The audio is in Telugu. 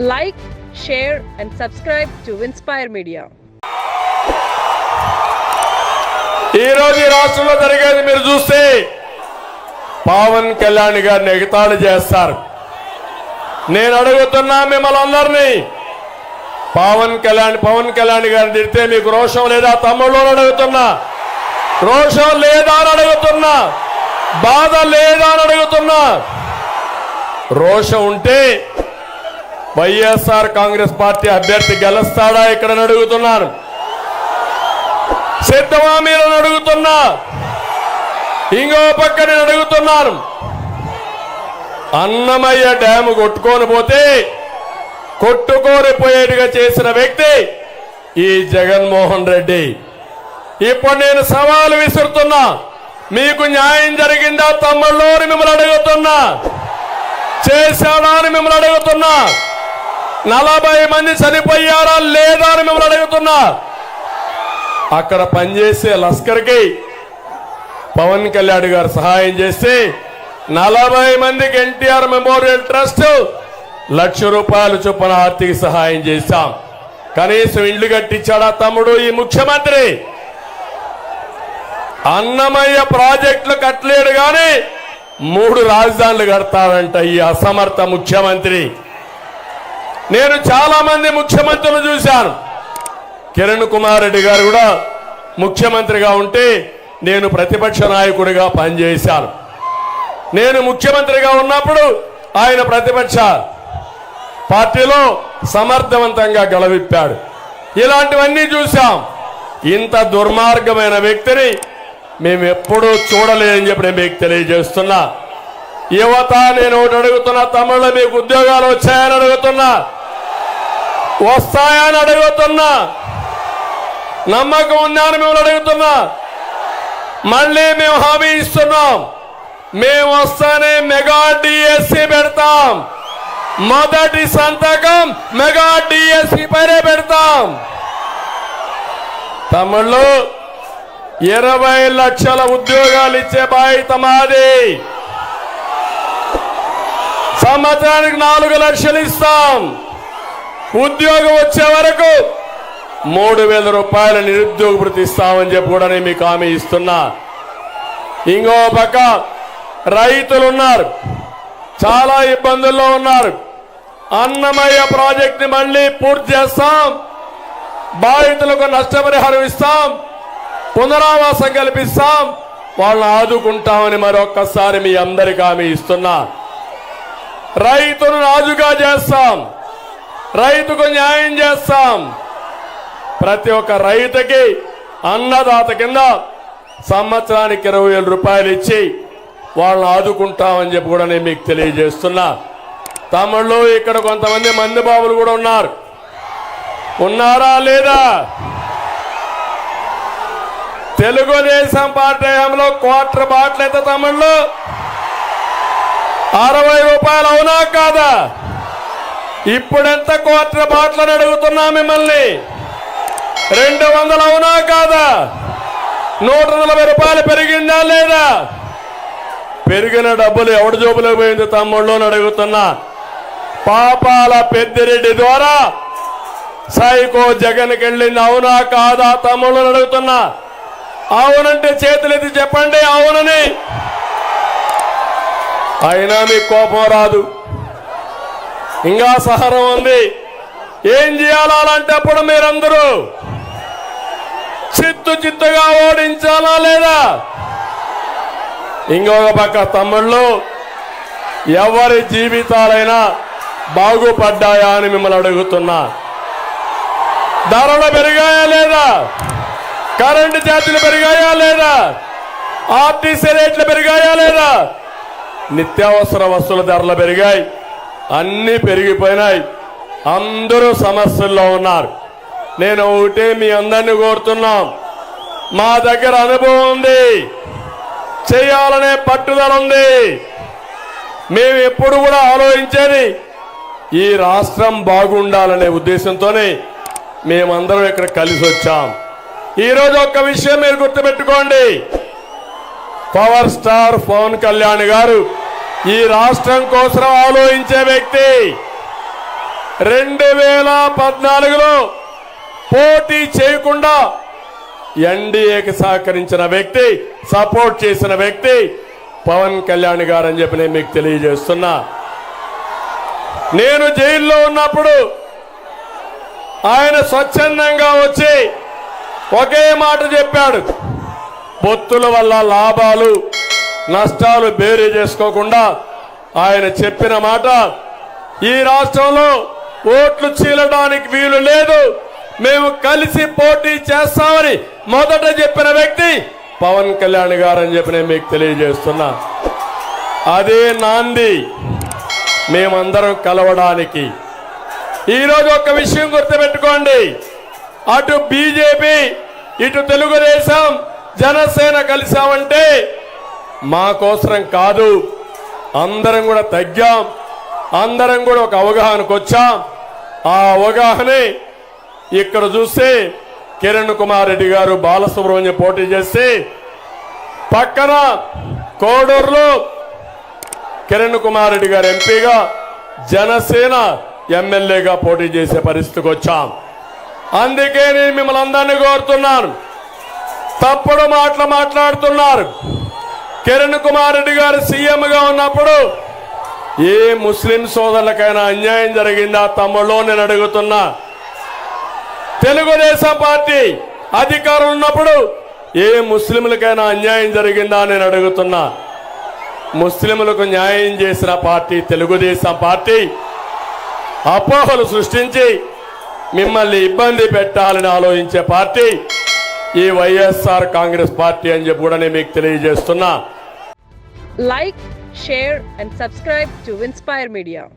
Like share and subscribe to inspire media ఈ రోజు ఈ రాష్ట్రంలో జరిగేది మీరు చూస్తే పవన్ కళ్యాణ్ గారిని ఎగతాళి చేస్తారు. నేను అడుగుతున్నా మిమ్మల్ని అందరినీ పవన్ కళ్యాణ్ పవన్ కళ్యాణ్ గారిని తిడితే మీకు రోషం లేదా? తమ్ముళ్ళు అడుగుతున్నా. రోషం లేదా అని అడుగుతున్నా. బాధ లేదా అని అడుగుతున్నా. రోషం ఉంటే వైఎస్ఆర్ కాంగ్రెస్ పార్టీ అభ్యర్థి గెలుస్తాడా ఇక్కడ అడుగుతున్నారు. అడుగుతున్నాను సిద్ధమా మీరు అడుగుతున్నా. ఇంకో పక్క నేను అడుగుతున్నాను అన్నమయ్య డ్యాము కొట్టుకొని పోతే కొట్టుకోనిపోయేట్టుగా చేసిన వ్యక్తి ఈ జగన్మోహన్ రెడ్డి. ఇప్పుడు నేను సవాలు విసురుతున్నా. మీకు న్యాయం జరిగిందా తమ్ముళ్ళు మిమ్మల్ని అడుగుతున్నా. చేశాడా అని మిమ్మల్ని అడుగుతున్నా. నలభై మంది చనిపోయారా లేదా అని మిమ్మల్ని అడుగుతున్నా. అక్కడ పనిచేసే లస్కర్కి పవన్ కళ్యాణ్ గారు సహాయం చేస్తే నలభై మందికి ఎన్టీఆర్ మెమోరియల్ ట్రస్ట్ లక్ష రూపాయలు చొప్పున ఆర్థిక సహాయం చేశాం. కనీసం ఇల్లు కట్టించాడా తమ్ముడు ఈ ముఖ్యమంత్రి? అన్నమయ్య ప్రాజెక్టులు కట్టలేడు కానీ మూడు రాజధానులు కడతాడంట ఈ అసమర్థ ముఖ్యమంత్రి. నేను చాలా మంది ముఖ్యమంత్రులు చూశాను. కిరణ్ కుమార్ రెడ్డి గారు కూడా ముఖ్యమంత్రిగా ఉంటే నేను ప్రతిపక్ష నాయకుడిగా పనిచేశాను. నేను ముఖ్యమంత్రిగా ఉన్నప్పుడు ఆయన ప్రతిపక్ష పార్టీలో సమర్థవంతంగా గెలవిప్పాడు. ఇలాంటివన్నీ చూశాం. ఇంత దుర్మార్గమైన వ్యక్తిని మేము ఎప్పుడూ చూడలేదని చెప్పి నేను మీకు తెలియజేస్తున్నా. యువత నేను ఒకటి అడుగుతున్నా తమిళ మీకు ఉద్యోగాలు వచ్చాయని అడుగుతున్నా. వస్తాయని అడుగుతున్నా. నమ్మకం ఉందని మేము అడుగుతున్నా. మళ్ళీ మేము హామీ ఇస్తున్నాం. మేము వస్తానే మెగా డిఎస్సి పెడతాం. మొదటి సంతకం మెగా డిఎస్సి పైనే పెడతాం. తమిళ్ళు ఇరవై లక్షల ఉద్యోగాలు ఇచ్చే బాధ్యత మాది. సంవత్సరానికి నాలుగు లక్షలు ఇస్తాం. ఉద్యోగం వచ్చే వరకు మూడు వేల రూపాయల నిరుద్యోగ భృతి ఇస్తామని చెప్పి కూడా నేను మీకు హామీ ఇస్తున్నా. ఇంకో పక్క రైతులు ఉన్నారు. చాలా ఇబ్బందుల్లో ఉన్నారు. అన్నమయ్య ప్రాజెక్ట్ని మళ్ళీ పూర్తి చేస్తాం. బాధితులకు నష్టపరిహారం ఇస్తాం. పునరావాసం కల్పిస్తాం. వాళ్ళని ఆదుకుంటామని మరొక్కసారి మీ అందరికీ హామీ ఇస్తున్నా. రైతును రాజుగా చేస్తాం. రైతుకు న్యాయం చేస్తాం. ప్రతి ఒక్క రైతుకి అన్నదాత కింద సంవత్సరానికి ఇరవై వేల రూపాయలు ఇచ్చి వాళ్ళని ఆదుకుంటామని చెప్పి కూడా నేను మీకు తెలియజేస్తున్నా. తమిళ్ళు ఇక్కడ కొంతమంది మంది బాబులు కూడా ఉన్నారు. ఉన్నారా లేదా? తెలుగుదేశం పార్టీ హయాంలో క్వార్టర్ బాట్లు ఎంత తమిళ్ళు అరవై రూపాయలు అవునా కాదా? ఇప్పుడెంత కోట్ల బాట్లను అడుగుతున్నా మిమ్మల్ని? రెండు వందలు అవునా కాదా? నూట నలభై రూపాయలు పెరిగిందా లేదా? పెరిగిన డబ్బులు ఎవడి జోబులో పోయింది తమ్ముళ్ళు అని అడుగుతున్నా. పాపాల పెద్దిరెడ్డి ద్వారా సైకో జగన్కి వెళ్ళింది అవునా కాదా తమ్ముళ్ళు అని అడుగుతున్నా. అవునంటే చేతులెత్తి చెప్పండి అవునని. అయినా మీకు కోపం రాదు. ఇంకా సహనం ఉంది. ఏం చేయాలో అలాంటప్పుడు మీరందరూ చిత్తు చిత్తుగా ఓడించాలా లేదా? ఇంకొక పక్క తమ్ముళ్ళు ఎవరి జీవితాలైనా బాగుపడ్డాయా అని మిమ్మల్ని అడుగుతున్నా. ధరలు పెరిగాయా లేదా? కరెంటు ఛార్జీలు పెరిగాయా లేదా? ఆర్టీసీ రేట్లు పెరిగాయా లేదా? నిత్యావసర వస్తువుల ధరలు పెరిగాయి. అన్నీ పెరిగిపోయినాయి. అందరూ సమస్యల్లో ఉన్నారు. నేను ఒకటే మీ అందరినీ కోరుతున్నాం. మా దగ్గర అనుభవం ఉంది. చేయాలనే పట్టుదల ఉంది. మేము ఎప్పుడు కూడా ఆలోచించేది ఈ రాష్ట్రం బాగుండాలనే ఉద్దేశంతోనే మేమందరం ఇక్కడ కలిసి వచ్చాం. ఈరోజు ఒక్క విషయం మీరు గుర్తుపెట్టుకోండి. పవర్ స్టార్ పవన్ కళ్యాణ్ గారు ఈ రాష్ట్రం కోసం ఆలోచించే వ్యక్తి రెండు వేల పద్నాలుగులో పోటీ చేయకుండా ఎన్డీఏకి సహకరించిన వ్యక్తి సపోర్ట్ చేసిన వ్యక్తి పవన్ కళ్యాణ్ గారు అని చెప్పి నేను మీకు తెలియజేస్తున్నా. నేను జైల్లో ఉన్నప్పుడు ఆయన స్వచ్ఛందంగా వచ్చి ఒకే మాట చెప్పాడు. పొత్తుల వల్ల లాభాలు నష్టాలు బేరీ చేసుకోకుండా ఆయన చెప్పిన మాట ఈ రాష్ట్రంలో ఓట్లు చీలడానికి వీలు లేదు. మేము కలిసి పోటీ చేస్తామని మొదట చెప్పిన వ్యక్తి పవన్ కళ్యాణ్ గారు అని చెప్పి నేను మీకు తెలియజేస్తున్నా. అదే నాంది మేమందరం కలవడానికి. ఈరోజు ఒక విషయం గుర్తుపెట్టుకోండి. అటు బీజేపీ ఇటు తెలుగుదేశం జనసేన కలిసామంటే మా కోసరం కాదు. అందరం కూడా తగ్గాం. అందరం కూడా ఒక అవగాహనకు వచ్చాం. ఆ అవగాహనే ఇక్కడ చూస్తే కిరణ్ కుమార్ రెడ్డి గారు బాలసుబ్రహ్మణ్యం పోటీ చేస్తే పక్కన కోడూరులో కిరణ్ కుమార్ రెడ్డి గారు ఎంపీగా జనసేన ఎమ్మెల్యేగా పోటీ చేసే పరిస్థితికి వచ్చాం. అందుకే నేను మిమ్మల్ని అందరినీ కోరుతున్నాను. తప్పుడు మాటలు మాట్లాడుతున్నారు. కిరణ్ కుమార్ రెడ్డి గారు సీఎంగా ఉన్నప్పుడు ఏ ముస్లిం సోదరులకైనా అన్యాయం జరిగిందా తమ్ముళ్ళు నేను అడుగుతున్నా. తెలుగుదేశం పార్టీ అధికారం ఉన్నప్పుడు ఏ ముస్లింలకైనా అన్యాయం జరిగిందా నేను అడుగుతున్నా. ముస్లింలకు న్యాయం చేసిన పార్టీ తెలుగుదేశం పార్టీ అపోహలు సృష్టించి మిమ్మల్ని ఇబ్బంది పెట్టాలని ఆలోచించే పార్టీ ఈ వైఎస్ఆర్ కాంగ్రెస్ పార్టీ అని చెప్పి కూడా నేను మీకు తెలియజేస్తున్నా. Like, share, and subscribe to Inspire Media.